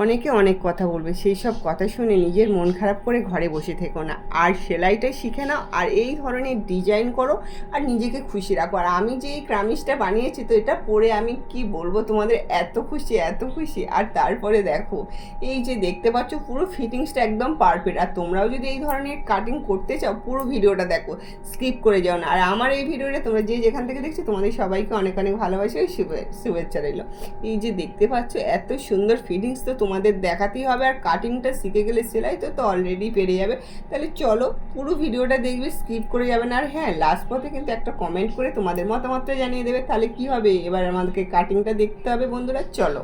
অনেকে অনেক কথা বলবে, সেই সব কথা শুনে নিজের মন খারাপ করে ঘরে বসে থেকো না। আর সেলাইটা শিখে নাও, আর এই ধরনের ডিজাইন করো, আর নিজেকে খুশি রাখো। আর আমি যে এই ক্রামিজটা বানিয়েছি, তো এটা পরে আমি কি বলব তোমাদের? এত খুশি এত খুশি। আর তারপরে দেখো, এই যে দেখতে পাচ্ছ, পুরো ফিটিংসটা একদম পারফেক্ট। আর তোমরাও যদি এই ধরনের কাটিং করতে চাও, পুরো ভিডিওটা দেখো, স্কিপ করে যাও না। আর আমার এই ভিডিওটা তোমরা যে যেখান থেকে দেখছ, তোমাদের সবাইকে অনেক অনেক ভালোবাসে শুভে- শুভেচ্ছা রইল। এই যে দেখতে পাচ্ছ, এত সুন্দর ফিটিংস তো তোমাদের দেখাতেই হবে আর কাটিংটা শিখে গেলে সেলাই তো তো অলরেডি পেরে যাবে। তাহলে চলো, পুরো ভিডিওটা দেখবে স্কিপ করে যাবে না। আর হ্যাঁ লাস্ট পথে কিন্তু একটা কমেন্ট করে তোমাদের মতামতটা জানিয়ে দেবে। তাহলে কি হবে? এবার আমাদেরকে কাটিংটা দেখতে হবে বন্ধুরা, চলো।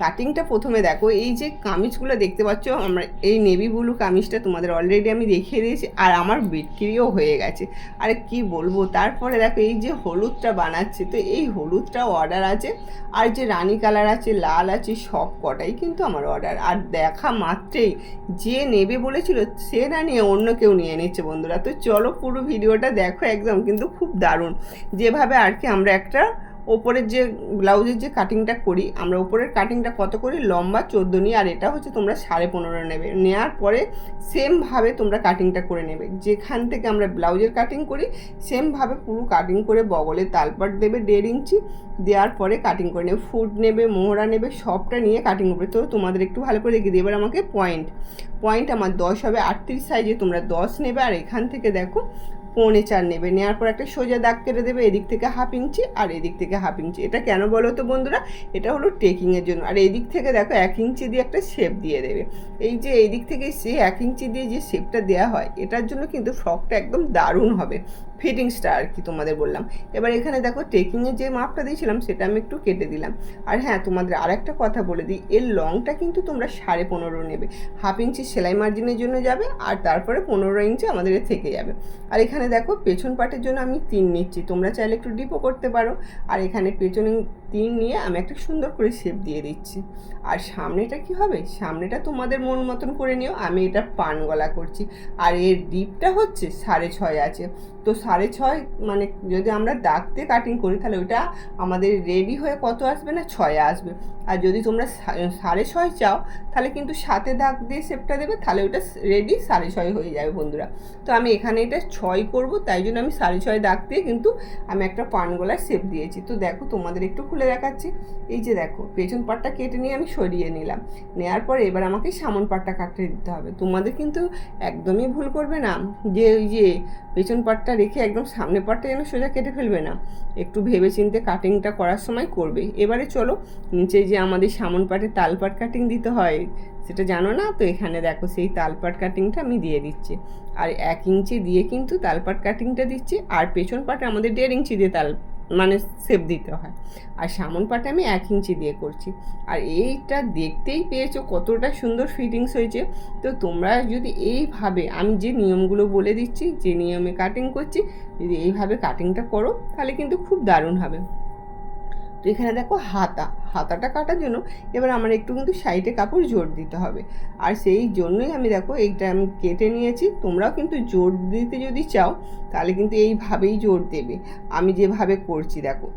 কাটিংটা প্রথমে দেখো, এই যে কামিজগুলো দেখতে পাচ্ছ, আমরা এই নেভি ব্লু কামিজটা তোমাদের অলরেডি আমি দেখিয়ে দিয়েছি, আর আমার বিক্রিও হয়ে গেছে। আর কি বলব, তারপরে দেখো এই যে হলুদটা বানাচ্ছে, তো এই হলুদটাও অর্ডার আছে, আর যে রানী কালার আছে, লাল আছে, সব কটাই কিন্তু আমার অর্ডার আর দেখা মাত্রেই, যে নেবে বলেছিল, সে না নিয়ে অন্য কেউ নিয়ে নিচ্ছে বন্ধুরা। তো চলো পুরো ভিডিওটা দেখো একদম, কিন্তু খুব দারুণ। যেভাবে আর কি আমরা একটা ওপরের যে ব্লাউজের যে কাটিংটা করি, আমরা ওপরের কাটিংটা কত করি? লম্বা চোদ্দ নিই আর এটা হচ্ছে তোমরা সাড়ে পনেরো নেবে। নেওয়ার পরে সেমভাবে তোমরা কাটিংটা করে নেবে। যেখান থেকে আমরা ব্লাউজের কাটিং করি সেমভাবে পুরো কাটিং করে বগলে তালপাট দেবে দেড় ইঞ্চি, দেওয়ার পরে কাটিং করে নেবে। ফুট নেবে, মোহরা নেবে, সবটা নিয়ে কাটিং করবে। তো তোমাদের একটু ভালো করে দেখিয়ে দিই। এবার আমাকে পয়েন্ট পয়েন্ট আমার দশ হবে, আটত্রিশ সাইজে তোমরা দশ নেবে। আর এখান থেকে দেখো পৌনে চার নেবে। নেওয়ার পর একটা সোজা দাগ কেটে দেবে, এদিক থেকে হাফ ইঞ্চি আর এদিক থেকে হাফ ইঞ্চি। এটা কেন বলো তো বন্ধুরা? এটা হলো টেকিংয়ের জন্য। আর এদিক থেকে দেখো এক ইঞ্চি দিয়ে একটা শেপ দিয়ে দেবে। এই যে এই দিক থেকে সে এক ইঞ্চি দিয়ে যে শেপটা দেওয়া হয়, এটার জন্য কিন্তু ফ্রকটা একদম দারুণ হবে। ফিটিংসটা আর কি তোমাদের বললাম। এবার এখানে দেখো টেকিংয়ের যে মাপটা দিয়েছিলাম, সেটা আমি একটু কেটে দিলাম। আর হ্যাঁ তোমাদের আরেকটা কথা বলে দিই, এর লংটা কিন্তু তোমরা সাড়ে পনেরো নেবে। হাফ ইঞ্চি সেলাই মার্জিনের জন্য যাবে, আর তারপরে পনেরো ইঞ্চি আমাদের থেকে যাবে। আর এখানে দেখো, পেছন পাটের জন্য আমি তিন নিচ্ছি, তোমরা চাইলে একটু ডিপো করতে পারো। আর এখানে পেছনে তিন নিয়ে আমি একটা সুন্দর করে শেপ দিয়ে দিচ্ছি। আর সামনেটা কি হবে? সামনেটা তোমাদের মন মতন করে নিও। আমি এটা পান গলা করছি। আর এর ডিপটা হচ্ছে সাড়ে ছয় আছে। তো সাড়ে ছয় মানে যদি আমরা দাগতে কাটিং করি, তাহলে ওইটা আমাদের রেডি হয়ে কত আসবে না? ছয় আসবে। আর যদি তোমরা সাড়ে ছয় চাও, তাহলে কিন্তু সাথে দাগ দিয়ে শেপটা দেবে, তাহলে ওটা রেডি সাড়ে ছয় হয়ে যাবে বন্ধুরা। তো আমি এখানে এটা ছয় করব, তাই জন্য আমি সাড়ে ছয় দাগ দিয়ে কিন্তু আমি একটা পান গলার শেপ দিয়েছি। তো দেখো তোমাদের একটু খুলে দেখাচ্ছি। এই যে দেখো, পেছন পাটটা কেটে নিয়ে আমি সরিয়ে নিলাম। নেওয়ার পরে এবার আমাকে সামন পাটটা কাটতে দিতে হবে। তোমাদের কিন্তু একদমই ভুল করবে না যে ওই যে পেছন পাটটা রেখে একদম সামনে পাটটা যেন সোজা কেটে ফেলবে না। একটু ভেবে চিনতে কাটিংটা করার সময় করবে। এবারে চলো, নিচে যে আমাদের সামন পাটে তালপাট কাটিং দিতে হয়, সেটা জানো না? তো এখানে দেখো, সেই তালপাট কাটিংটা আমি দিয়ে দিচ্ছি। আর এক ইঞ্চি দিয়ে কিন্তু তালপাট কাটিংটা দিচ্ছি। আর পেছন পাটে আমাদের দেড় ইঞ্চি দিয়ে তাল মানে সেপ দিতে হয়। আর সামন পাটে আমি এক ইঞ্চি দিয়ে করছি। আর এইটা দেখতেই পেয়েছ কতটা সুন্দর ফিটিংস হয়েছে। তো তোমরা যদি এইভাবে, আমি যে নিয়মগুলো বলে দিচ্ছি, যে নিয়মে কাটিং করছি, যদি এইভাবে কাটিংটা করো, তাহলে কিন্তু খুব দারুণ হবে। তো এখানে দেখো হাতা। হাতাটা কাটার জন্য এবার আমার একটু কিন্তু সাইডে কাপড় জোর দিতে হবে। আর সেই জন্যই আমি দেখো এইটা আমি কেটে নিয়েছি, তোমরাও কিন্তু জোর দিতে যদি চাও, তাহলে কিন্তু এইভাবেই জোর দেবে। আমি যেভাবে করছি দেখো,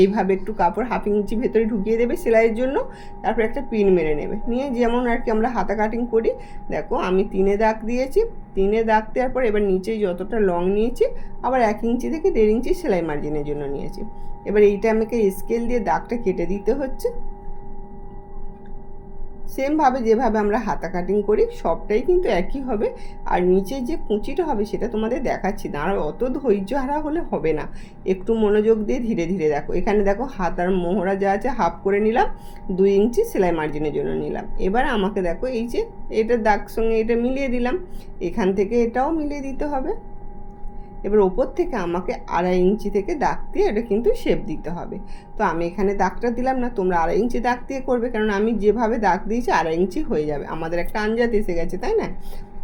এইভাবে একটু কাপড় হাফ ইঞ্চি ভেতরে ঢুকিয়ে দেবে সেলাইয়ের জন্য, তারপর একটা পিন মেরে নেবে। নিয়ে যেমন আর কি আমরা হাতা কাটিং করি, দেখো আমি তিনে দাগ দিয়েছি, তিনে দাগ দেওয়ার পর এবার নিচে যতটা লং নিয়েছি, আবার এক ইঞ্চি থেকে দেড় ইঞ্চি সেলাই মার্জিনের জন্য নিয়েছি। এবার এইটা আমাকে স্কেল দিয়ে দাগটা কেটে দিতে হচ্ছে সেমভাবে যেভাবে আমরা হাতা কাটিং করি, সবটাই কিন্তু একই হবে। আর নিচে যে কুচিটা হবে, সেটা তোমাদের দেখাচ্ছি দাঁড়াও অত ধৈর্য হারা হলে হবে না। একটু মনোযোগ দিয়ে ধীরে ধীরে দেখো। এখানে দেখো হাতার মোহরা যা আছে হাফ করে নিলাম। দুই ইঞ্চি সেলাই মার্জিনের জন্য নিলাম। এবার আমাকে দেখো, এই যে এটা দাগ সঙ্গে এটা মিলিয়ে দিলাম। এখান থেকে এটাও মিলিয়ে দিতে হবে। এবার ওপর থেকে আমাকে আড়াই ইঞ্চি থেকে দাগ দিয়ে এটা কিন্তু শেপ দিতে হবে। তো আমি এখানে দাগটা দিলাম না, তোমরা আড়াই ইঞ্চি দাগ দিয়ে করবে কারণ আমি যেভাবে দাগ দিয়েছি আড়াই ইঞ্চি হয়ে যাবে। আমাদের একটা আঞ্জাত এসে গেছে, তাই না?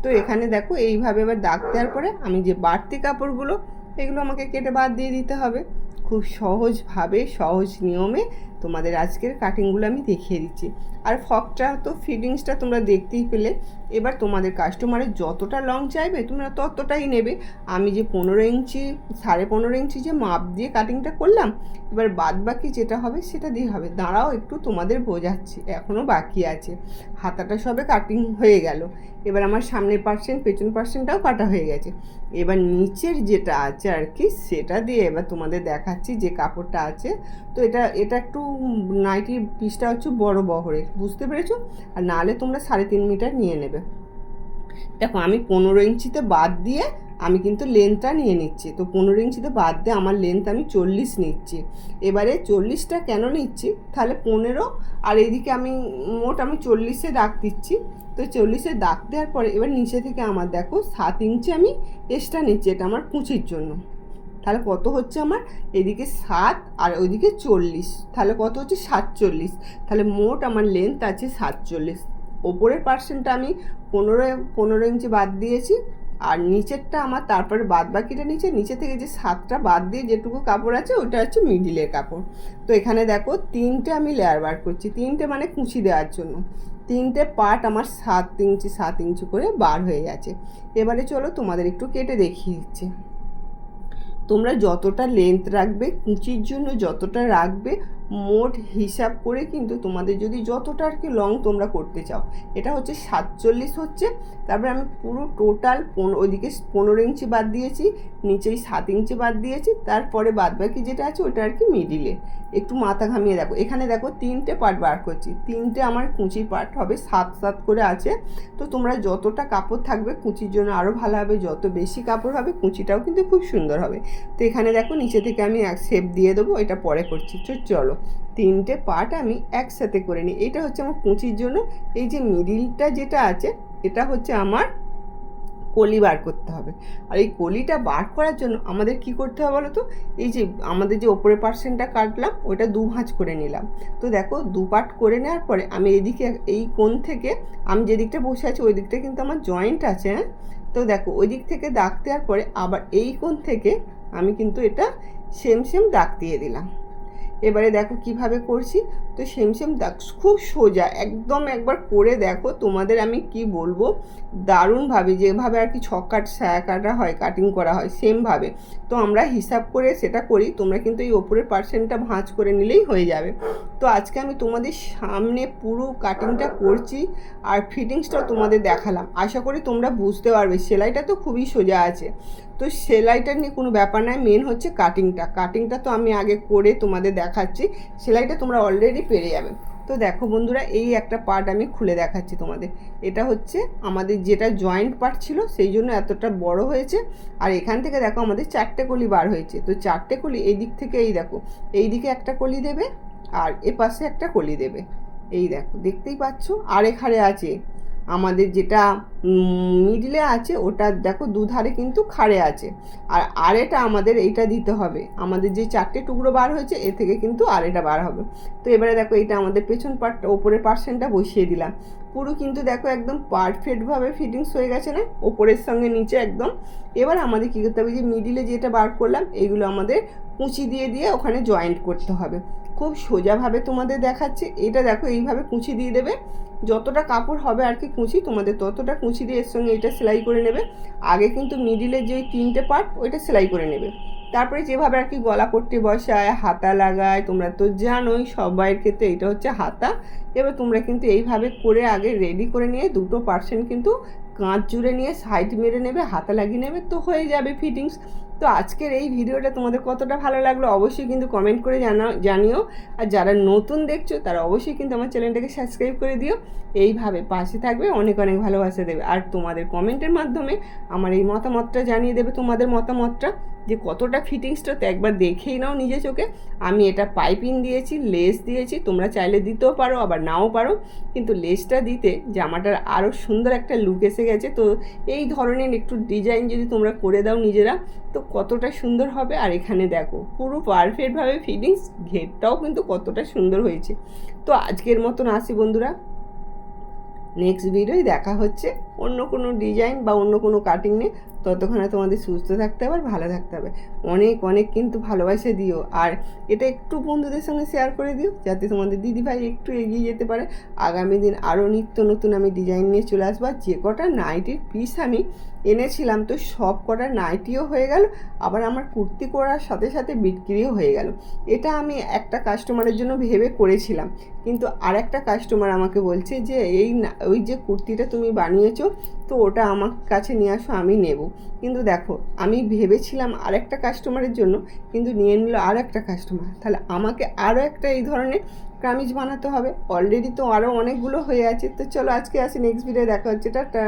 তো এখানে দেখো, এইভাবে এবার দাগ দেওয়ার পরে আমি যে বাড়তি কাপড়গুলো, এগুলো আমাকে কেটে বাদ দিয়ে দিতে হবে। খুব সহজভাবে, সহজ নিয়মে তোমাদের আজকের কাটিংগুলো আমি দেখিয়ে দিচ্ছি। আর ফকটা তো ফিটিংসটা তোমরা দেখতেই পেলে। এবার তোমাদের কাস্টমারের যতটা লং চাইবে, তোমরা ততটাই নেবে। আমি যে পনেরো ইঞ্চি, সাড়ে পনেরো ইঞ্চি যে মাপ দিয়ে কাটিংটা করলাম, এবার বাদ বাকি যেটা হবে সেটা দিয়ে হবে। দাঁড়াও, একটু তোমাদের বোঝাচ্ছি এখনও বাকি আছে। হাতাটা সবে কাটিং হয়ে গেল। এবার আমার সামনের পার্সেন্ট পেছন পার্সেন্টটাও কাটা হয়ে গেছে। এবার নিচের যেটা আছে আর কি, সেটা দিয়ে এবার তোমাদের দেখাচ্ছি যে কাপড়টা আছে। তো এটা এটা একটু নাইটির পিসটা হচ্ছে বড় বহরের, বুঝতে পেরেছ? আর নাহলে তোমরা সাড়ে তিন মিটার নিয়ে নেবে। দেখো, আমি পনেরো ইঞ্চিতে বাদ দিয়ে আমি কিন্তু লেন্থটা নিয়ে নিচ্ছি। তো পনেরো ইঞ্চিতে বাদ দিয়ে আমার লেন্থ আমি চল্লিশ নিচ্ছি। এবারে চল্লিশটা কেন নিচ্ছি? তাহলে পনেরো আর এইদিকে আমি মোট আমি চল্লিশে দাগ দিচ্ছি। তো চল্লিশে দাগ দেওয়ার পরে এবার নিচে থেকে আমার দেখো, সাত ইঞ্চি আমি এক্সট্রা নিচ্ছি এটা আমার কুচির জন্য। তাহলে কত হচ্ছে আমার? এদিকে সাত আর ওইদিকে চল্লিশ। তাহলে কত হচ্ছে? সাতচল্লিশ। তাহলে মোট আমার লেন্থ আছে সাতচল্লিশ। ওপরের পার্সেন্টটা আমি পনেরো পনেরো ইঞ্চি বাদ দিয়েছি, আর নিচেরটা আমার তারপরে বাদ বাকিটা নিচে নিচে থেকে যে সাতটা বাদ দিয়ে যেটুকু কাপড় আছে, ওটা হচ্ছে মিডিলের কাপড়। তো এখানে দেখো তিনটে আমি লেয়ার বার করছি, তিনটে মানে কুচি দেওয়ার জন্য। তিনটে পার্ট আমার সাত ইঞ্চি সাত ইঞ্চি করে বার হয়ে গেছে। এবারে চলো তোমাদের একটু কেটে দেখিয়ে দিচ্ছি। তোমরা যতটা লেন্থ রাখবে, কুচির জন্য যতটা রাখবে মোট হিসাব করে কিন্তু তোমাদের যদি যতটা আর কি লং তোমরা করতে চাও, এটা হচ্ছে সাতচল্লিশ হচ্ছে, তারপরে আমি পুরো টোটাল ওইদিকে পনেরো ইঞ্চি বাদ দিয়েছি, নিচেই সাত ইঞ্চি বাদ দিয়েছি, তারপরে বাদ বাকি যেটা আছে ওটা আর কি মিডিলে একটু মাথা ঘামিয়ে দেখো, এখানে দেখো তিনটে পার্ট বার করছি, তিনটে আমার কুচির পার্ট হবে, সাত সাত করে আছে, তো তোমরা যতটা কাপড় থাকবে কুচির জন্য আরও ভালো হবে, যত বেশি কাপড় হবে কুচিটাও কিন্তু খুব সুন্দর হবে। তো এখানে দেখো নিচে থেকে আমি এক শেপ দিয়ে দেবো, এটা পরে করছি চলো। তিনটে পার্ট আমি একসাথে করে নিই। এটা হচ্ছে আমার কুচির জন্য। এই যে মিডিলটা যেটা আছে, এটা হচ্ছে আমার কলি বার করতে হবে। আর এই কলিটা বার করার জন্য আমাদের কি করতে হবে বলো তো এই যে আমাদের যে ওপরের পার্সেন্টটা কাটলাম ওইটা দু ভাঁজ করে নিলাম। তো দেখো, দু পার্ট করে নেওয়ার পরে আমি এদিকে, এই কোণ থেকে আমি যে দিকটা বসে আছি, ওই দিকটা কিন্তু আমার জয়েন্ট আছে হ্যাঁ? তো দেখো, ওই দিক থেকে দাগ দেওয়ার পরে আবার এই কোণ থেকে আমি কিন্তু এটা সেম সেম দাগ দিয়ে দিলাম। এবারে দেখো কীভাবে করছি। তো সেম সেম দাগ খুব সোজা, একদম একবার করে দেখো তোমাদের আমি কি বলব। দারুণভাবে যেভাবে আর কি ছকাট ছায়া কাটা হয় কাটিং করা হয় সেমভাবে তো আমরা হিসাব করে সেটা করি, তোমরা কিন্তু এই ওপরের পার্সেন্টটা ভাঁজ করে নিলেই হয়ে যাবে। তো আজকে আমি তোমাদের সামনে পুরো কাটিংটা করছি আর ফিটিংসটাও তোমাদের দেখালাম। আশা করি তোমরা বুঝতে পারবে, সেলাইটা তো খুবই সোজা আছে। তো সেলাইটা নিয়ে কোনো ব্যাপার নয় মেন হচ্ছে কাটিংটা কাটিংটা তো আমি আগে করে তোমাদের দেখাচ্ছি। সেলাইটা তোমরা অলরেডি পেরে যাবে। তো দেখো বন্ধুরা, এই একটা পার্ট আমি খুলে দেখাচ্ছি তোমাদের। এটা হচ্ছে আমাদের যেটা জয়েন্ট পার্ট ছিল, সেই জন্য এতটা বড় হয়েছে। আর এখান থেকে দেখো আমাদের চারটে কলি বার হয়েছে। তো চারটে কলি এই দিক থেকে এই দেখো, এই দিকে একটা কলি দেবে আর এ পাশে একটা কলি দেবে। এই দেখো, দেখতেই পাচ্ছ? আরেখারে আছে আমাদের যেটা মিডলে আছে, ওটা দেখো দুধারে কিন্তু খাড়ে আছে। আর আরেটা আমাদের এইটা দিতে হবে। আমাদের যে চারটে টুকরো বার হয়েছে, এ থেকে কিন্তু আরেটা বার হবে। তো এবারে দেখো এটা আমাদের পেছন পার্টটা ওপরের পার্সেন্টটা বসিয়ে দিলাম। পুরো কিন্তু দেখো একদম পারফেক্টভাবে ফিটিংস হয়ে গেছে না? ওপরের সঙ্গে নিচে একদম। এবার আমাদের কী করতে হবে? যে মিডিলে যেটা বার করলাম, এগুলো আমাদের কুঁচি দিয়ে দিয়ে ওখানে জয়েন্ট করতে হবে। খুব সোজাভাবে তোমাদের দেখাচ্ছে। এটা দেখো এইভাবে কুঁচি দিয়ে দেবে। যতটা কাপড় হবে আর কি কুঁচি, তোমাদের ততটা কুঁচি দিয়ে এর সঙ্গে এটা সেলাই করে নেবে। আগে কিন্তু মিডিলের যে তিনটে পার্ট ওইটা সেলাই করে নেবে। তারপরে যেভাবে আর কি গলা পট্টি বসায়, হাতা লাগায়, তোমরা তো জানোই সবাইয়ের ক্ষেত্রে এটা হচ্ছে হাতা। এবার তোমরা কিন্তু এইভাবে করে আগে রেডি করে নিয়ে দুটো পার্সেন্ট কিন্তু কাঁচ জুড়ে নিয়ে সাইড মেরে নেবে, হাতা লাগিয়ে নেবে, তো হয়ে যাবে ফিটিংস তো আজকের এই ভিডিওটা তোমাদের কতটা ভালো লাগল অবশ্যই কিন্তু কমেন্ট করে জানা জানিও। আর যারা নতুন দেখছ, তারা অবশ্যই কিন্তু আমার চ্যানেলটাকে সাবস্ক্রাইব করে দিও। এইভাবে পাশে থাকবে, অনেক অনেক ভালোবাসা দেবে। আর তোমাদের কমেন্টের মাধ্যমে আমার এই মতামতটা জানিয়ে দেবে তোমাদের মতামতটা। যে কতটা ফিটিংসটা তো একবার দেখেই নাও নিজে চোখে। আমি এটা পাইপিং দিয়েছি, লেস দিয়েছি, তোমরা চাইলে দিতেও পারো, আবার নাও পারো। কিন্তু লেসটা দিতে জামাটার আরও সুন্দর একটা লুক এসে গেছে। তো এই ধরনের একটু ডিজাইন যদি তোমরা করে দাও নিজেরা, তো কতটা সুন্দর হবে। আর এখানে দেখো, পুরো পারফেক্টভাবে ফিটিংস, ঘেরটাও কিন্তু কতটা সুন্দর হয়েছে। তো আজকের মতন আসি বন্ধুরা। নেক্সট ভিডিওই দেখা হচ্ছে অন্য কোনো ডিজাইন বা অন্য কোনো কাটিং নিয়ে ততক্ষণে তোমাদের সুস্থ থাকতে হবে আর ভালো থাকতে হবে। অনেক অনেক কিন্তু ভালোবাসে দিও। আর এটা একটু বন্ধুদের সঙ্গে শেয়ার করে দিও, যাতে তোমাদের দিদিভাই একটু এগিয়ে যেতে পারে। আগামী দিন আরও নিত্য নতুন আমি ডিজাইন নিয়ে চলে আসব। আর যে কটা নাইটির পিস আমি এনেছিলাম তো সব কটা নাইটিও হয়ে গেল, আবার আমার কুর্তি করার সাথে সাথে বিক্রিও হয়ে গেল। এটা আমি একটা কাস্টমারের জন্য ভেবে করেছিলাম। কিন্তু আর একটা কাস্টমার আমাকে বলছে যে, এই ওই যে কুর্তিটা তুমি বানিয়েছো, তো ওটা আমার কাছে নিয়ে আসো, আমি নেব। কিন্তু দেখো, আমি ভেবেছিলাম আর একটা কাস্টমারের জন্য, কিন্তু নিয়ে নিল আর একটা কাস্টমার তাহলে আমাকে আরও একটা এই ধরনের কামিজ বানাতে হবে। অলরেডি তো আরও অনেকগুলো হয়ে আছে, তো চলো আজকে আসি নেক্সট ভিডিও দেখা হচ্ছে, টাটা।